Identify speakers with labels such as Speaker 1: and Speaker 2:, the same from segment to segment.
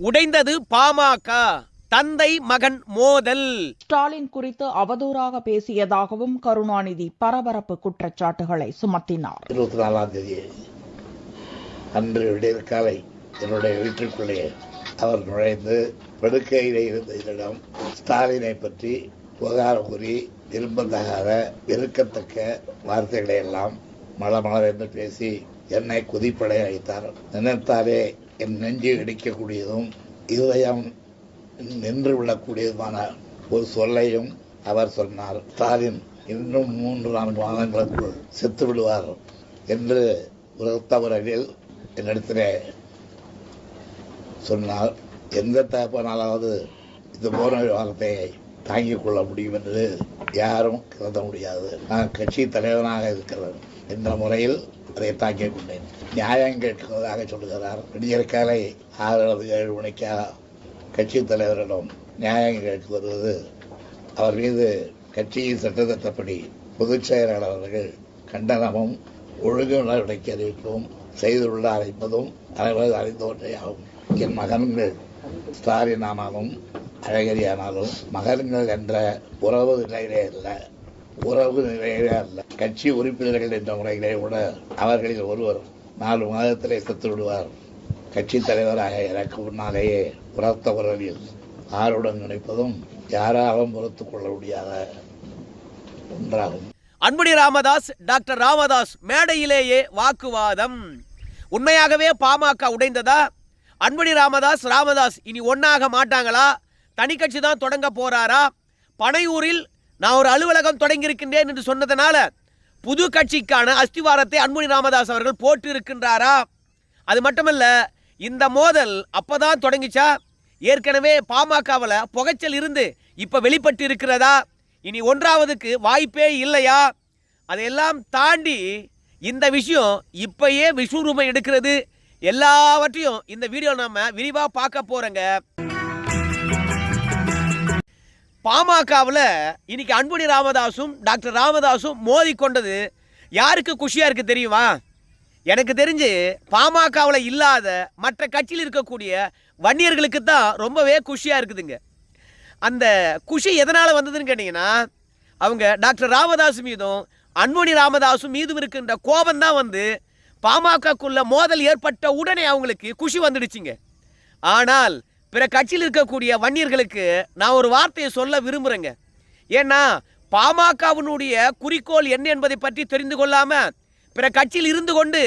Speaker 1: உடைந்தது பாமக. தந்தை மகன் மோதல்.
Speaker 2: ஸ்டாலின் குறித்து அவதூறாக பேசியதாகவும் கருணாநிதி பரபரப்பு குற்றச்சாட்டுகளை சுமத்தினார்.
Speaker 3: இருபத்தி நாலாம் தேதி அன்று விடியற் காலை என்னுடைய வீட்டிற்குள்ளே அவர் நுழைந்து படுக்கையிலே இருந்த என்னிடம் ஸ்டாலினை பற்றி புகார் கூறி விரும்பத்தகாத வெறுக்கத்தக்க வார்த்தைகளை எல்லாம் மளமளவென்று பேசி என்னை குதிப்படைய வைத்தார் நினைத்தாலே என் நெஞ்சு இடிக்கக்கூடியதும் இதயம் நின்று விடக்கூடியதுமான ஒரு சொல்லையும் அவர் சொன்னார். ஸ்டாலின் இன்னும் மூன்று நான்கு மாதங்களுக்குள் செத்து விடுவார் என்று ஒரு தவறில் என்னிடத்திலே சொன்னார். எந்த தகப்பனாலாவது இந்த போன வார்த்தையை தாங்கிக் கொள்ள முடியும் என்று யாரும் கருத முடியாது. நான் கட்சி தலைவனாக இருக்கிறேன். என்ற முறையில் அதை கேட்கின்றேன் நியாயம் கேட்கிறதாக சொல்கிறார். விடியற் காலை ஆறு அல்லது ஏழு மணிக்காக கட்சி தலைவரிடம் நியாயம் கேட்க வருவது. அவர் மீது கட்சியின் சட்டத்திட்டப்படி பொதுச் செயலாளர்கள் அவர்கள் கண்டனமும் ஒழுங்கு நடவடிக்கை அறிவிப்பும் செய்துள்ளார் என்பதும் அனைவரது அறிந்தவற்றையாகும் ஆகும் என் மகன்கள் ஸ்டாலின் ஆனாலும் அழகிரி ஆனாலும் மகன்கள் என்ற உறவு நிலையிலே இல்லை உறவு நிலையிலே அல்ல. கட்சி உறுப்பினர்கள் என்ற முறையிலே கூட அவர்களில் ஒருவர் நாலு மாதத்திலே செத்து விடுவார் கட்சி தலைவராக எனக்கு முன்னாலேயே உரத்த உறவில் ஆருடன் நினைப்பதும் யாராலும் பொறுத்துக் கொள்ள முடியாத ஒன்றாகும்.
Speaker 1: அன்புடி ராமதாஸ் டாக்டர் ராமதாஸ் மேடையிலேயே வாக்குவாதம். உண்மையாகவே பாமக உடைந்ததா? அன்புடி ராமதாஸ் ராமதாஸ் இனி ஒன்னாக மாட்டாங்களா? தனி கட்சி தான் தொடங்க போறாரா? பனையூரில் நான் ஒரு அலுவலகம் தொடங்கியிருக்கின்றேன் என்று சொன்னதனால புது கட்சிக்கான அஸ்திவாரத்தை அன்புடி ராமதாஸ் அவர்கள் போட்டு இருக்கின்றாரா அது மட்டுமல்ல இந்த மோதல் அப்பதான் தொடங்கிச்சா? ஏற்கனவே பாமகவில் புகைச்சல் இருந்து இப்ப வெளிப்பட்டு இருக்கிறதா இனி ஒன்றாவதுக்கு வாய்ப்பே இல்லையா? அதையெல்லாம் தாண்டி இந்த விஷயம் இப்பயே விஸ்வரூபம் எடுக்கிறது. எல்லாவற்றையும் இந்த வீடியோ நாம விரிவாக பார்க்க போறோங்க. பாமகவில் இன்னைக்கு அன்புணி ராமதாஸும் டாக்டர் ராமதாஸும் மோதி கொண்டது யாருக்கு குஷியாக இருக்குது தெரியுமா? எனக்கு தெரிஞ்சு பாமகவில் இல்லாத மற்ற கட்சியில் இருக்கக்கூடிய வன்னியர்களுக்கு தான் ரொம்பவே குஷியாக இருக்குதுங்க. அந்த குஷி எதனால் வந்ததுன்னு கேட்டிங்கன்னா அவங்க டாக்டர் ராமதாஸ் மீதும் அன்புணி ராமதாஸும் மீதும் இருக்கின்ற கோபம் தான் வந்து பாமகக்குள்ள மோதல் ஏற்பட்ட உடனே அவங்களுக்கு குஷி வந்துடுச்சுங்க. ஆனால் பிற கட்சியில் இருக்கக்கூடிய வன்னியர்களுக்கு நான் ஒரு வார்த்தையை சொல்ல விரும்புகிறேங்க ஏன்னா பாமகவினுடைய குறிக்கோள் என்ன என்பதை பற்றி தெரிந்து கொள்ளாமல் பிற கட்சியில் இருந்து கொண்டு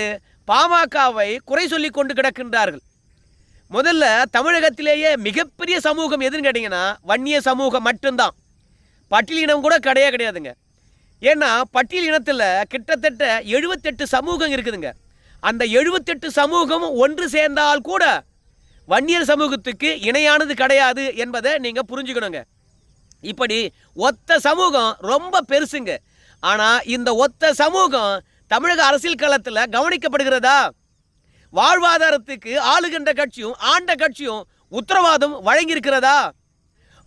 Speaker 1: பாமகவை குறை சொல்லி கொண்டு கிடக்கின்றார்கள். முதல்ல தமிழகத்திலேயே மிகப்பெரிய சமூகம் எதுன்னு கேட்டிங்கன்னா வன்னிய சமூகம் மட்டும்தான். பட்டியலினம் கூட கிடையவே கிடையாதுங்க. ஏன்னா பட்டியல் இனத்தில் கிட்டத்தட்ட எழுபத்தெட்டு சமூகம் இருக்குதுங்க. அந்த எழுபத்தெட்டு சமூகம் ஒன்று சேர்ந்தால் கூட வன்னியர் சமூகத்துக்கு இணையானது கிடையாது என்பதை நீங்கள் புரிஞ்சுக்கணுங்க. இப்படி ஒத்த சமூகம் ரொம்ப பெருசுங்க. ஆனால் இந்த ஒத்த சமூகம் தமிழக அரசியல் களத்தில் கவனிக்கப்படுகிறதா? வாழ்வாதாரத்துக்கு ஆளுகின்ற கட்சியும் ஆண்ட கட்சியும் உத்தரவாதம் வழங்கியிருக்கிறதா?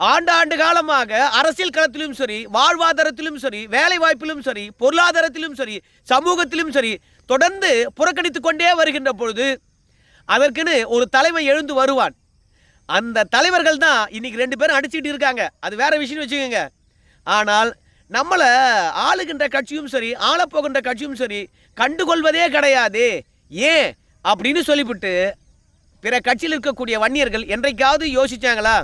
Speaker 1: ஆண்டு ஆண்டு காலமாக அரசியல் களத்திலும் சரி வாழ்வாதாரத்திலும் சரி வேலை வாய்ப்பிலும் சரி பொருளாதாரத்திலும் சரி சமூகத்திலும் சரி தொடர்ந்து புறக்கணித்து கொண்டே வருகின்ற பொழுது அதற்குன்னு ஒரு தலைமை எழுந்து வருவான். அந்த தலைவர்கள் தான் இன்னைக்கு ரெண்டு பேரும் அடிச்சுட்டு இருக்காங்க. அது வேற விஷயம் வச்சுக்கோங்க. ஆனால் நம்மளை ஆளுகின்ற கட்சியும் சரி ஆளப்போகின்ற கட்சியும் சரி கண்டுகொள்வதே கிடையாது. ஏன்? அப்படின்னு சொல்லிவிட்டு பிற கட்சியில் இருக்கக்கூடிய வன்னியர்கள் என்றைக்காவது யோசிச்சாங்களா?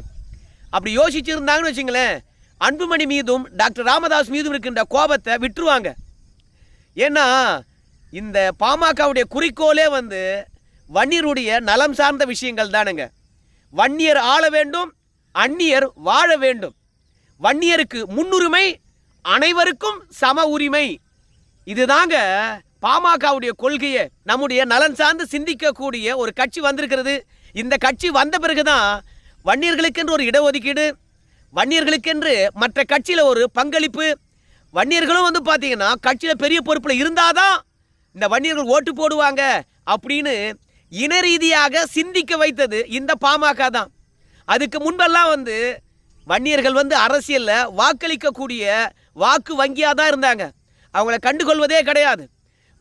Speaker 1: அப்படி யோசிச்சிருந்தாங்கன்னு வச்சுங்களேன் அன்புமணி மீதும் டாக்டர் ராமதாஸ் மீதும் இருக்கின்ற கோபத்தை விட்டுருவாங்க. ஏன்னா இந்த பாமகவுடைய குறிக்கோளே வந்து வன்னியருடைய நலம் சார்ந்த விஷயங்கள் தானுங்க. வன்னியர் ஆள வேண்டும் அந்நியர் வாழ வேண்டும். வன்னியருக்கு முன்னுரிமை அனைவருக்கும் சம உரிமை. இதுதாங்க பாமகவுடைய கொள்கையை நம்முடைய நலன் சார்ந்து சிந்திக்கக்கூடிய ஒரு கட்சி வந்திருக்கிறது. இந்த கட்சி வந்த பிறகுதான் வன்னியர்களுக்கென்று ஒரு இடஒதுக்கீடு வன்னியர்களுக்கென்று மற்ற கட்சியில் ஒரு பங்களிப்பு. வன்னியர்களும் வந்து பார்த்தீங்கன்னா கட்சியில் பெரிய பொறுப்பில் இருந்தாதான் இந்த வன்னியர்கள் ஓட்டு போடுவாங்க அப்படின்னு இன ரீதியாக சிந்திக்க வைத்தது இந்த பாமக தான். அதுக்கு முன்பெல்லாம் வந்து வன்னியர்கள் வந்து அரசியலில் வாக்களிக்கக்கூடிய வாக்கு வங்கியாக தான் இருந்தாங்க. அவங்கள கண்டுகொள்வதே கிடையாது.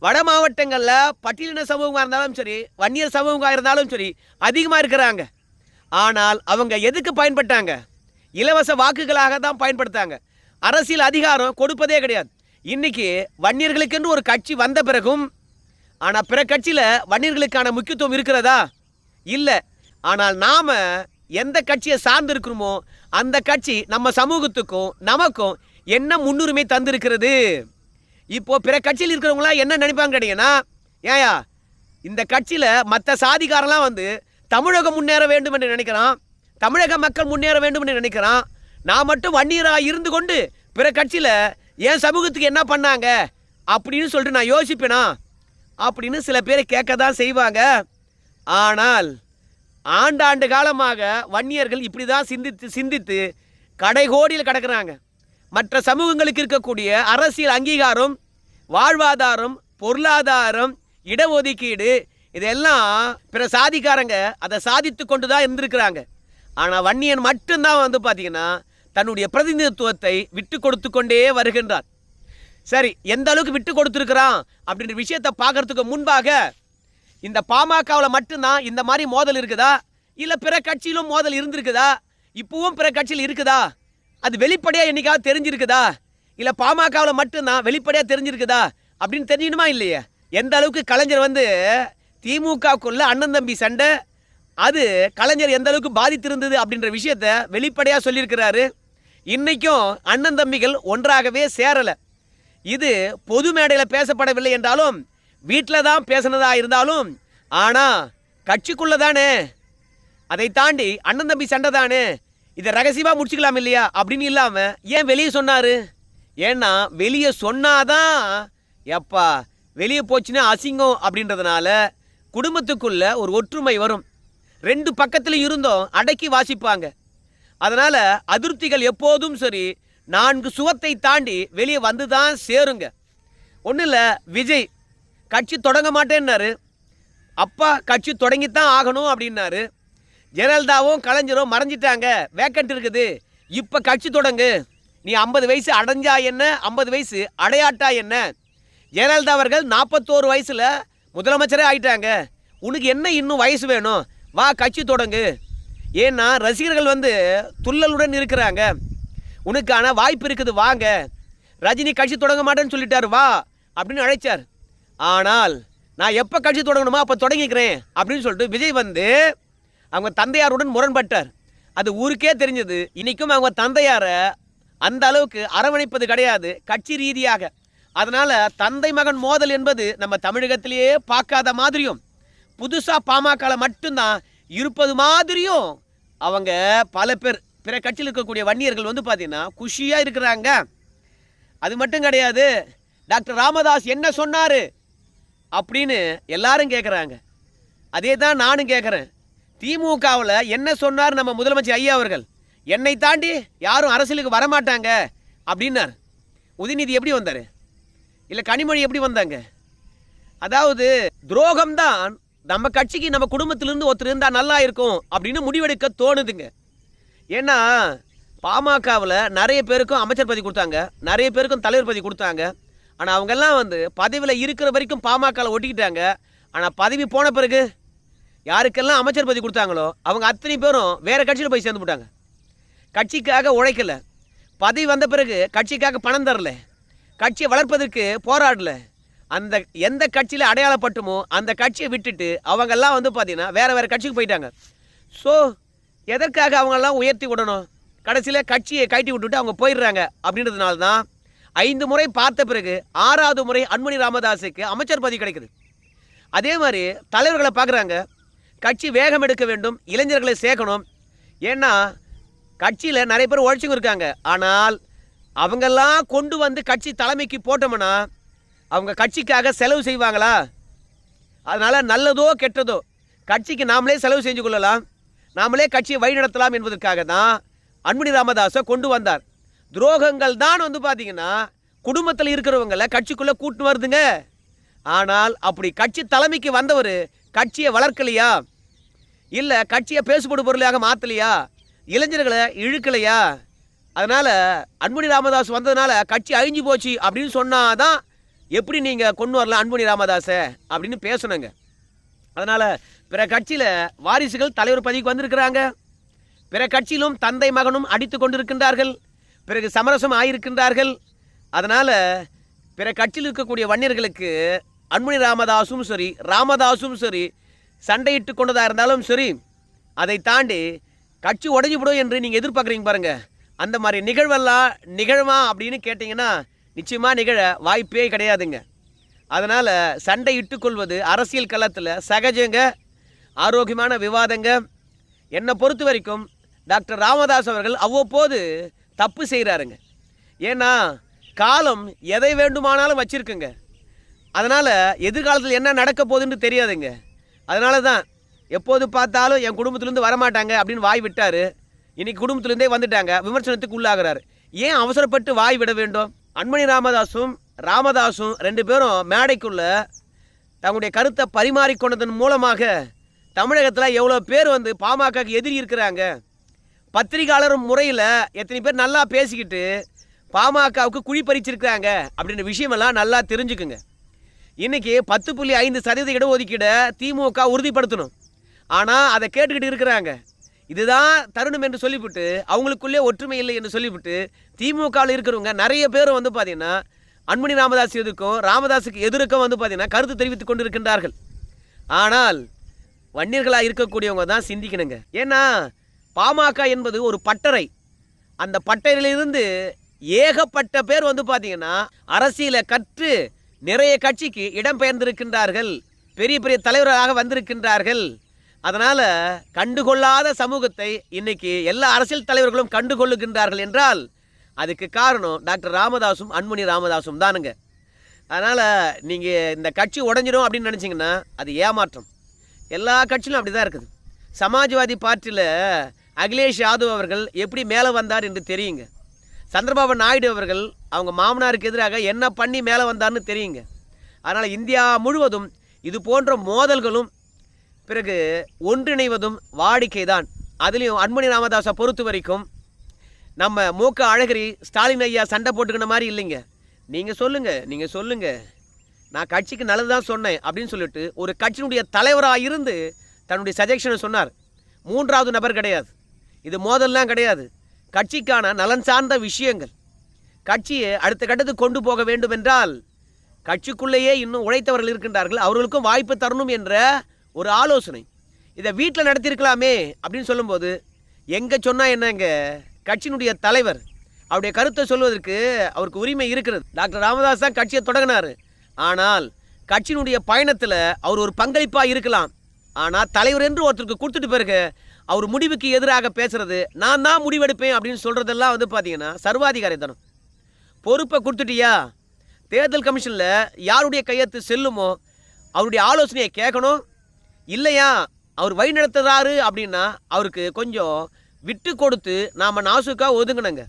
Speaker 1: வட மாவட்டங்களில் பட்டியலின சமூகமாக இருந்தாலும் சரி வன்னியர் சமூகமாக இருந்தாலும் சரி அதிகமாக இருக்கிறாங்க. ஆனால் அவங்க எதுக்கு பயன்பட்டாங்க? இலவச வாக்குகளாக தான் பயன்படுத்தாங்க. அரசியல் அதிகாரம் கொடுப்பதே கிடையாது. இன்னைக்கு வன்னியர்களுக்கென்று ஒரு கட்சி வந்த பிறகும் ஆனால் பிற கட்சியில் வன்னியர்களுக்கான முக்கியத்துவம் இருக்கிறதா? இல்லை. ஆனால் நாம் எந்த கட்சியை சார்ந்து இருக்கிறோமோ அந்த கட்சி நம்ம சமூகத்துக்கும் நமக்கும் என்ன முன்னுரிமை தந்திருக்கிறது? இப்போது பிற கட்சியில் இருக்கிறவங்களாம் என்ன நினைப்பாங்க கேட்டீங்கன்னா ஏயா இந்த கட்சியில் மற்ற சாதிகாரெல்லாம் வந்து தமிழகம் முன்னேற வேண்டும் என்று நினைக்கிறான் தமிழக மக்கள் முன்னேற வேண்டும் என்று நினைக்கிறான். நான் மட்டும் வன்னியராக இருந்து கொண்டு பிற கட்சியில் என் சமூகத்துக்கு என்ன பண்ணாங்க? அப்படின்னு சொல்லிட்டு நான் யோசிப்பேனா? அப்படின்னு சில பேர் கேட்க தான் செய்வாங்க. ஆனால் ஆண்டாண்டு காலமாக வன்னியர்கள் இப்படி தான் சிந்தித்து சிந்தித்து கடைகோடியில் கிடக்கிறாங்க. மற்ற சமூகங்களுக்கு இருக்கக்கூடிய அரசியல் அங்கீகாரம் வாழ்வாதாரம் பொருளாதாரம் இடஒதுக்கீடு இதெல்லாம் பிற சாதிக்காரங்க அதை சாதித்து கொண்டு தான் இருந்திருக்கிறாங்க. ஆனால் வன்னியன் மட்டும்தான் வந்து பார்த்திங்கன்னா தன்னுடைய பிரதிநிதித்துவத்தை விட்டு கொடுத்து கொண்டே வருகின்றார் சரி எந்த அளவுக்கு விட்டு கொடுத்துருக்குறான் அப்படின்ற விஷயத்தை பார்க்கறதுக்கு முன்பாக இந்த பாமகவில் மட்டும்தான் இந்த மாதிரி மோதல் இருக்குதா? இல்லை பிற கட்சியிலும் மோதல் இருந்திருக்குதா? இப்பவும் பிற கட்சியில் இருக்குதா? அது வெளிப்படையாக என்றைக்காவது தெரிஞ்சிருக்குதா? இல்லை பாமகவில் மட்டும்தான் வெளிப்படையாக தெரிஞ்சிருக்குதா? அப்படின்னு தெரியணுமா இல்லையே? எந்த அளவுக்கு கலைஞர் வந்து திமுகவுக்குள்ள அண்ணன் தம்பி சண்டை அது கலைஞர் எந்த அளவுக்கு பாதித்திருந்தது அப்படின்ற விஷயத்த வெளிப்படையாக சொல்லியிருக்கிறாரு. இன்றைக்கும் அண்ணன் தம்பிகள் ஒன்றாகவே சேரலை. இது பொது மேடையில் பேசப்படவில்லை என்றாலும் வீட்டில் தான் பேசினதாக இருந்தாலும் ஆனால் கட்சிக்குள்ளே தானே. அதை தாண்டி அண்ணன் தம்பி சண்டை தானே. இதை ரகசியமாக முடிச்சுக்கலாம் இல்லையா அப்படின்னு இல்லாமல் ஏன் வெளியே சொன்னார்? ஏன்னா வெளியே சொன்னாதான் எப்பா வெளியே போச்சுன்னா அசிங்கம் அப்படின்றதுனால குடும்பத்துக்குள்ள ஒரு ஒற்றுமை வரும். ரெண்டு பக்கத்தில் இருந்தும் அடக்கி வாசிப்பாங்க. அதனால் அதிருப்திகள் எப்போதும் சரி நான்கு சுகத்தை தாண்டி வெளியே வந்து தான் சேருங்க. ஒன்றும் இல்லை விஜய் கட்சி தொடங்க மாட்டேன்னாரு. அப்பா கட்சி தொடங்கித்தான் ஆகணும் அப்படின்னாரு. ஜெயலலிதாவும் கலைஞரும் மறைஞ்சிட்டாங்க. வேக்கண்ட் இருக்குது. இப்போ கட்சி தொடங்கு. நீ ஐம்பது வயசு அடைஞ்சா என்ன? ஐம்பது வயசு அடையாட்டா என்ன? ஜெயலலிதா அவர்கள் நாற்பத்தோரு வயசில் முதலமைச்சரே ஆயிட்டாங்க. உனக்கு என்ன இன்னும் வயசு வேணும்? வா கட்சி தொடங்கு. ஏன்னா ரசிகர்கள் வந்து துள்ளலுடன் இருக்கிறாங்க. உனக்கான வாய்ப்பு இருக்குது வாங்க. ரஜினி கட்சி தொடங்க மாட்டேன்னு சொல்லிட்டார் வா அப்படின்னு அழைச்சார். ஆனால் நான் எப்போ கட்சி தொடங்கணுமோ அப்போ தொடங்கிக்கிறேன் அப்படின்னு சொல்லிட்டு விஜய் வந்து அவங்க தந்தையாருடன் முரண்பட்டார். அது ஊருக்கே தெரிஞ்சது. இன்றைக்கும் அவங்க தந்தையாரை அந்த அளவுக்கு அரவணைப்பது கிடையாது கட்சி ரீதியாக. அதனால் தந்தை மகன் மோதல் என்பது நம்ம தமிழகத்திலேயே பார்க்காத மாதிரியும் புதுசாக பாமகவில் மட்டும்தான் இருப்பது மாதிரியும் அவங்க பல பேர் பிற கட்சியில் இருக்கக்கூடிய வன்னியர்கள் வந்து பார்த்தீங்கன்னா குஷியாக இருக்கிறாங்க. அது மட்டும் கிடையாது டாக்டர் ராமதாஸ் என்ன சொன்னார் அப்படின்னு எல்லாரும் கேட்குறாங்க அதே தான் நானும் கேட்குறேன் திமுகவில் என்ன சொன்னார் நம்ம முதலமைச்சர் ஐயா அவர்கள்? என்னை தாண்டி யாரும் அரசியலுக்கு வரமாட்டாங்க அப்படின்னார். உதயநிதி எப்படி வந்தார்? இல்லை கனிமொழி எப்படி வந்தாங்க? அதாவது துரோகம்தான் நம்ம கட்சிக்கு நம்ம குடும்பத்திலிருந்து ஒருத்தர் இருந்தால் நல்லா இருக்கும் அப்படின்னு முடிவெடுக்க தோணுதுங்க. ஏன்னா பாமகவில் நிறைய பேருக்கும் அமைச்சர் பதவி கொடுத்தாங்க. நிறைய பேருக்கும் தலைவர் பதவி கொடுத்தாங்க. ஆனால் அவங்கெல்லாம் வந்து பதவியில் இருக்கிற வரைக்கும் பாமகவில் ஒட்டிக்கிட்டாங்க. ஆனால் பதவி போன பிறகு யாருக்கெல்லாம் அமைச்சர் பதவி கொடுத்தாங்களோ அவங்க அத்தனை பேரும் வேறு கட்சியில் போய் சேர்ந்து போட்டாங்க. கட்சிக்காக உழைக்கலை. பதவி வந்த பிறகு கட்சிக்காக பணம் தரல. கட்சியை வளர்ப்பதற்கு போராடல. அந்த எந்த கட்சியில் அடையாளப்பட்டுமோ அந்த கட்சியை விட்டுட்டு அவங்கெல்லாம் வந்து பார்த்தீங்கன்னா வேறு வேறு கட்சிக்கு போயிட்டாங்க. ஸோ எதற்காக அவங்களெல்லாம் உயர்த்தி விடணும்? கடைசியில் கட்சியை கட்டி விட்டுட்டு அவங்க போயிடுறாங்க. அப்படின்றதுனால தான் ஐந்து முறை பார்த்த பிறகு ஆறாவது முறை அன்மணி ராமதாஸுக்கு அமைச்சர் பதவி கிடைக்குது. அதே மாதிரி தலைவர்களை பார்க்குறாங்க. கட்சி வேகம் எடுக்க வேண்டும் இளைஞர்களை சேர்க்கணும். ஏன்னா கட்சியில் நிறைய பேர் உழைச்சிங்க இருக்காங்க. ஆனால் அவங்கெல்லாம் கொண்டு வந்து கட்சி தலைமைக்கு போட்டோம்னா அவங்க கட்சிக்காக செலவு செய்வாங்களா? அதனால் நல்லதோ கெட்டதோ கட்சிக்கு நாமளே செலவு செஞ்சு கொள்ளலாம். நாமளே கட்சியை வழிநடத்தலாம் என்பதற்காக தான் அன்புனி ராமதாஸை கொண்டு வந்தார். துரோகங்கள் தான் வந்து பார்த்தீங்கன்னா குடும்பத்தில் இருக்கிறவங்கள கட்சிக்குள்ளே கூட்டு வருதுங்க. ஆனால் அப்படி கட்சி தலைமைக்கு வந்தவர் கட்சியை வளர்க்கலையா? இல்லை கட்சியை பேசுபடு பொருளாக மாற்றலையா இளைஞர்களை இழுக்கலையா? அதனால் அன்புணி ராமதாஸ் வந்ததுனால கட்சி அழிஞ்சு போச்சு அப்படின்னு சொன்னால் தான் எப்படி நீங்கள் கொண்டு வரலாம் அன்புணி ராமதாஸை அப்படின்னு பேசணுங்க. அதனால் பிற கட்சியில் வாரிசுகள் தலைவர் பதவிக்கு வந்திருக்கிறாங்க. பிற கட்சியிலும் தந்தை மகனும் அடித்து கொண்டிருக்கின்றார்கள். பிறகு சமரசம் ஆயிருக்கின்றார்கள். அதனால் பிற கட்சியில் இருக்கக்கூடிய வன்னியர்களுக்கு அன்மணி ராமதாஸும் சரி ராமதாஸும் சரி சண்டையிட்டு கொண்டதாக இருந்தாலும் சரி அதை தாண்டி கட்சி உடைஞ்சு விடும் என்று நீங்கள் எதிர்பார்க்குறீங்க பாருங்கள் அந்த மாதிரி நிகழ்வெல்லாம் நிகழ்வா அப்படின்னு கேட்டிங்கன்னா நிச்சயமாக நிகழ வாய்ப்பே கிடையாதுங்க. அதனால் சண்டை இட்டுக்கொள்வது அரசியல் களத்தில் சகஜங்க. ஆரோக்கியமான விவாதங்க. என்னை பொறுத்த வரைக்கும் டாக்டர் ராமதாஸ் அவர்கள் அவ்வப்போது தப்பு செய்கிறாருங்க ஏன்னா காலம் எதை வேண்டுமானாலும் வச்சுருக்குங்க. அதனால் எதிர்காலத்தில் என்ன நடக்க போகுதுன்னு தெரியாதுங்க. அதனால தான் எப்போது பார்த்தாலும் என் குடும்பத்துலேருந்து வரமாட்டாங்க அப்படின்னு வாய் விட்டார். இன்னைக்கு குடும்பத்துலேருந்தே வந்துட்டாங்க. விமர்சனத்துக்கு உள்ளாகிறார். ஏன் அவசரப்பட்டு வாய் விட வேண்டும்? அன்மணி ராமதாஸும் ராமதாஸும் ரெண்டு பேரும் மேடைக்குள்ளே தங்களுடைய கருத்தை பரிமாறிக்கொண்டதன் மூலமாக தமிழகத்தில் எவ்வளோ பேர் வந்து பாமகக்கு எதிரி இருக்கிறாங்க? பத்திரிகையாளர் முறையில் எத்தனை பேர் நல்லா பேசிக்கிட்டு பாமகவுக்கு குழி பறிச்சிருக்கிறாங்க அப்படின்ற விஷயமெல்லாம் நல்லா தெரிஞ்சுக்குங்க. இன்றைக்கி பத்து புள்ளி ஐந்து சதவீத இடஒதுக்கீடை திமுக உறுதிப்படுத்தணும். ஆனால் அதை கேட்டுக்கிட்டு இருக்கிறாங்க. இதுதான் தருணம் என்று சொல்லிவிட்டு அவங்களுக்குள்ளே ஒற்றுமை இல்லை என்று சொல்லிவிட்டு திமுகவில் இருக்கிறவங்க நிறைய பேர் வந்து பார்த்திங்கன்னா அன்மணி ராமதாஸ் எதிர்க்கும் ராமதாஸுக்கு எதிர்க்கும் வந்து பார்த்தீங்கன்னா கருத்து தெரிவித்துக் கொண்டிருக்கின்றார்கள். ஆனால் வன்னியர்களாக இருக்கக்கூடியவங்க தான் சிந்திக்கணுங்க. ஏன்னா பாமக என்பது ஒரு பட்டறை. அந்த பட்டறையிலிருந்து ஏகப்பட்ட பேர் வந்து பார்த்தீங்கன்னா அரசியலை கற்று நிறைய கட்சிக்கு இடம்பெயர்ந்திருக்கின்றார்கள். பெரிய பெரிய தலைவராக வந்திருக்கின்றார்கள். அதனால் கண்டுகொள்ளாத சமூகத்தை இன்னைக்கு எல்லா அரசியல் தலைவர்களும் கண்டுகொள்ளுகின்றார்கள் என்றால் அதுக்கு காரணம் டாக்டர் ராமதாசும் அன்முனி ராமதாசும் தானுங்க. அதனால் நீங்கள் இந்த கட்சி உடஞ்சிடும் அப்படின்னு நினச்சிங்கன்னா அது ஏமாற்றம். எல்லா கட்சியிலும் அப்படி தான் இருக்குது. சமாஜ்வாதி பார்ட்டியில் அகிலேஷ் யாதவ் அவர்கள் எப்படி மேலே வந்தார் என்று தெரியுங்க. சந்திரபாபு நாயுடு அவர்கள் அவங்க மாமனாருக்கு எதிராக என்ன பண்ணி மேலே வந்தார்னு தெரியுங்க. அதனால் இந்தியா முழுவதும் இது போன்ற மோதல்களும் பிறகு ஒன்றிணைவதும் வாடிக்கை தான் அதுலேயும் அன்மணி ராமதாஸை பொறுத்த வரைக்கும் நம்ம மூக்க அழகிரி ஸ்டாலின் ஐயா சண்டை போட்டுக்கின மாதிரி இல்லைங்க. நீங்கள் சொல்லுங்கள் நீங்கள் சொல்லுங்கள் நான் கட்சிக்கு நல்லது தான் சொன்னேன் அப்படின்னு சொல்லிட்டு ஒரு கட்சியினுடைய தலைவராக இருந்து தன்னுடைய சஜெக்ஷனை சொன்னார். மூன்றாவது நபர் கிடையாது. இது மோதல்லாம் கிடையாது. கட்சிக்கான நலன் சார்ந்த விஷயங்கள். கட்சியை அடுத்த கட்டத்துக்கு கொண்டு போக வேண்டும் என்றால் கட்சிக்குள்ளேயே இன்னும் உழைத்தவர்கள் இருக்கின்றார்கள். அவர்களுக்கும் வாய்ப்பு தரணும் என்ற ஒரு ஆலோசனை. இதை வீட்டில் நடத்தியிருக்கலாமே அப்படின்னு சொல்லும்போது எங்கே சொன்னால் என்னங்க? கட்சியினுடைய தலைவர் அவருடைய கருத்தை சொல்வதற்கு அவருக்கு உரிமை இருக்கிறது. டாக்டர் ராமதாஸ் தான் கட்சியை தொடங்கினார். ஆனால் கட்சியினுடைய பயணத்தில் அவர் ஒரு பங்களிப்பாக இருக்கலாம். ஆனால் தலைவர் என்று ஒருத்தருக்கு கொடுத்துட்டு பிறகு அவர் முடிவுக்கு எதிராக பேசுறது நான் தான் முடிவெடுப்பேன் அப்படின்னு சொல்கிறதெல்லாம் வந்து பார்த்தீங்கன்னா சர்வாதிகாரித்தனம். பொறுப்பை கொடுத்துட்டியா? தேர்தல் கமிஷனில் யாருடைய கையெழுத்து செல்லுமோ அவருடைய ஆலோசனையை கேட்கணும். இல்லையா? அவர் வழி நடத்துகிறாரு அப்படின்னா அவருக்கு கொஞ்சம் விட்டு கொடுத்து நாம் நாசுக்காக ஒதுங்கினங்க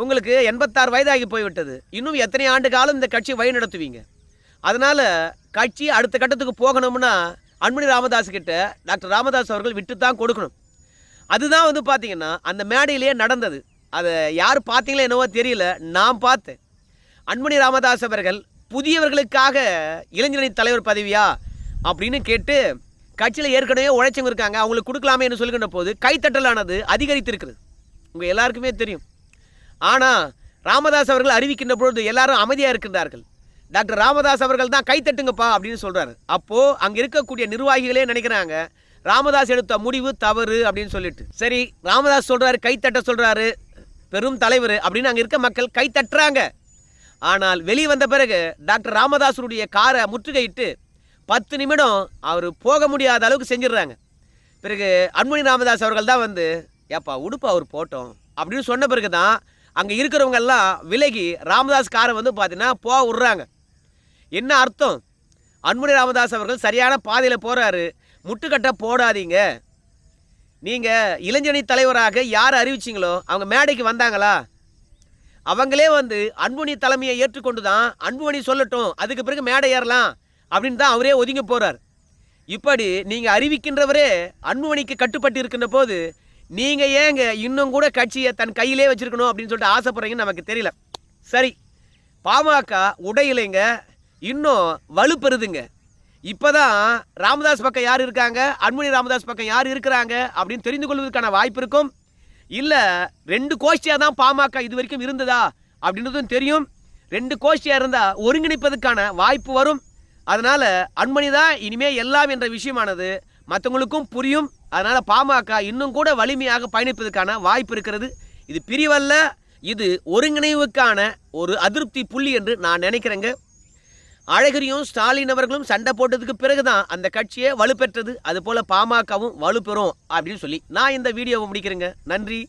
Speaker 1: உங்களுக்கு எண்பத்தாறு வயதாகி போய்விட்டது. இன்னும் எத்தனை ஆண்டு காலம் இந்த கட்சி வழி நடத்துவீங்க அதனால் கட்சி அடுத்த கட்டத்துக்கு போகணும்னா அன்மணி ராமதாஸ் கிட்ட டாக்டர் ராமதாஸ் அவர்கள் விட்டு தான் கொடுக்கணும். அதுதான் வந்து பார்த்தீங்கன்னா அந்த மேடையிலேயே நடந்தது. அதை யார் பார்த்தீங்களோ என்னவோ தெரியல நான் பார்த்தேன். அன்மணி ராமதாஸ் அவர்கள் புதியவர்களுக்காக இளைஞரணி தலைவர் பதவியா? அப்படின்னு கேட்டு கட்சியில் ஏற்கனவே உழைச்சவங்க இருக்காங்க அவங்களுக்கு கொடுக்கலாமே என்று சொல்கின்ற போது கைத்தட்டலானது அதிகரித்திருக்கிறது. உங்கள் எல்லாருக்குமே தெரியும். ஆனால் ராமதாஸ் அவர்கள் அறிவிக்கின்ற பொழுது எல்லாரும் அமைதியாக இருக்கின்றார்கள். டாக்டர் ராமதாஸ் அவர்கள் தான் கைத்தட்டுங்கப்பா அப்படின்னு சொல்கிறாரு அப்போது அங்கே இருக்கக்கூடிய நிர்வாகிகளே நினைக்கிறாங்க ராமதாஸ் எடுத்த முடிவு தவறு அப்படின்னு சொல்லிட்டு. சரி ராமதாஸ் சொல்கிறாரு கைத்தட்ட சொல்கிறாரு பெரும் தலைவர் அப்படின்னு அங்கே இருக்க மக்கள் கைத்தட்டுறாங்க ஆனால் வெளியே வந்த பிறகு டாக்டர் ராமதாஸருடைய காரை முற்றுகையிட்டு பத்து நிமிடம் அவர் போக முடியாத அளவுக்கு செஞ்சிடுறாங்க. பிறகு அன்மணி ராமதாஸ் அவர்கள் தான் வந்து ஏப்பா உடுப்பு அவர் போட்டோம். அப்படின்னு சொன்ன பிறகு தான் அங்கே இருக்கிறவங்க எல்லாம் விலகி ராமதாஸ் காரை வந்து பார்த்தீங்கன்னா போக விட்றாங்க. என்ன அர்த்தம்? அன்புனி ராமதாஸ் அவர்கள் சரியான பாதையில் போகிறாரு முட்டுக்கட்டை போடாதீங்க. நீங்கள் இளைஞனி தலைவராக யார் அறிவிச்சிங்களோ அவங்க மேடைக்கு வந்தாங்களா? அவங்களே வந்து அன்புமணி தலைமையை ஏற்றுக்கொண்டு தான் அன்புமணி சொல்லட்டும் அதுக்கு பிறகு மேடை ஏறலாம் அப்படின்னு தான் அவரே ஒதுங்கி போகிறார் இப்படி நீங்கள் அறிவிக்கின்றவரே அன்புமணிக்கு கட்டுப்பட்டு இருக்கின்ற போது நீங்கள் ஏங்க இன்னும் கூட கட்சியை தன் கையிலே வச்சிருக்கணும் அப்படின்னு சொல்லிட்டு ஆசைப்படுறீங்கன்னு நமக்கு தெரியல. சரி பாமக உடையிலைங்க இன்னும் வலுப்பெறுதுங்க. இப்போதான் ராமதாஸ் பக்கம் யார் இருக்காங்க? அன்புமணி ராமதாஸ் பக்கம் யார் இருக்கிறாங்க அப்படின்னு தெரிந்து கொள்வதற்கான வாய்ப்பு இருக்கும். இல்லை ரெண்டு கோஷ்டியாக தான் பாமக இது வரைக்கும் இருந்ததா அப்படின்றதும் தெரியும். ரெண்டு கோஷ்டியாக இருந்தால் ஒருங்கிணைப்பதற்கான வாய்ப்பு வரும். அதனால் அன்பணி தான் இனிமேல் எல்லாம் என்ற விஷயமானது மற்றவங்களுக்கும் புரியும். அதனால் பாமக இன்னும் கூட வலிமையாக பயணிப்பதற்கான வாய்ப்பு இருக்கிறது. இது பிரிவல்ல இது ஒருங்கிணைவுக்கான ஒரு அதிருப்தி புள்ளி என்று நான் நினைக்கிறேங்க. அழகிரியும் ஸ்டாலின் அவர்களும் சண்டை போட்டதுக்கு பிறகுதான் அந்த கட்சியை வலுப்பெற்றது. அதுபோல் பாமகவும் வலுப்பெறும் அப்படின்னு சொல்லி நான் இந்த வீடியோவை முடிக்கிறேங்க. நன்றி.